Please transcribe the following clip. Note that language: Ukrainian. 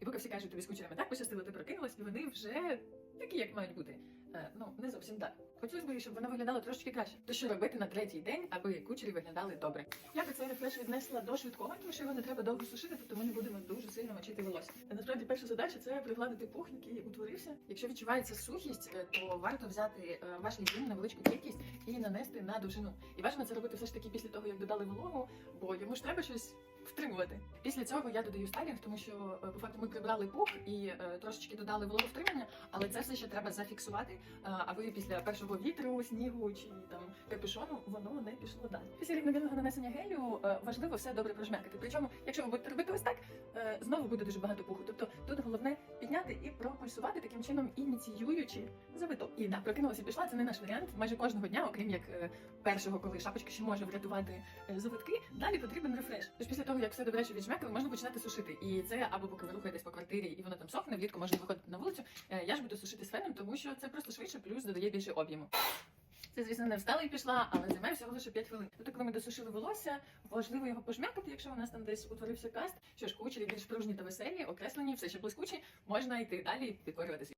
І поки всі кажуть, тобі з кучерами так пощастило, ти прокинулась, і вони вже такі, як мають бути. Е, ну, не зовсім так. Хотілося б, щоб вона виглядала трошки краще. То що робити на третій день, аби кучері виглядали добре. Я би цей рефреш віднесла до швидкого, тому що його не треба довго сушити, тобто ми не будемо дуже сильно мочити волосся. Насправді перша задача це пригладити пух, який утворився. Якщо відчувається сухість, е, то варто взяти е, ваш лізін невеличку кількість і нанести на довжину. І важливо це робити все ж таки після того, як додали вологу, бо йому ж треба щось втримувати. Після цього я додаю стайлінг, тому що е, по факту ми прибрали пух і е, трошечки додали вологовтримання, але це все ще треба зафіксувати, е, аби після першого вітру, снігу чи там капюшону воно не пішло далі. Після рівновірного нанесення гелю важливо все добре прожмякати. Причому, якщо ви будете робити ось так, знову буде дуже багато пуху. Тобто тут головне підняти і пропульсувати таким чином, ініціюючи завиток. І да, прокинулася пішла. Це не наш варіант. Майже кожного дня, окрім як е, першого, коли шапочка ще може врятувати е, завитки, далі потрібен рефреш. Тож після того, як все добре віджмякали, можна починати сушити. І це або поки ви рухаєтесь по квартирі і воно там сохне, влітку можна виходити на вулицю. Е, Я ж буду сушити з феном, тому що це просто швидше, плюс додає більше об'єму. Це, звісно, не встала і пішла, але займає всього лише 5 хвилин. Тобто, коли ми досушили волосся, важливо його пожмякати, якщо у нас там десь утворився каст. Що ж, кучері більш пружні та веселі, окреслені, все ще блискучі, можна йти далі і підкорювати світ.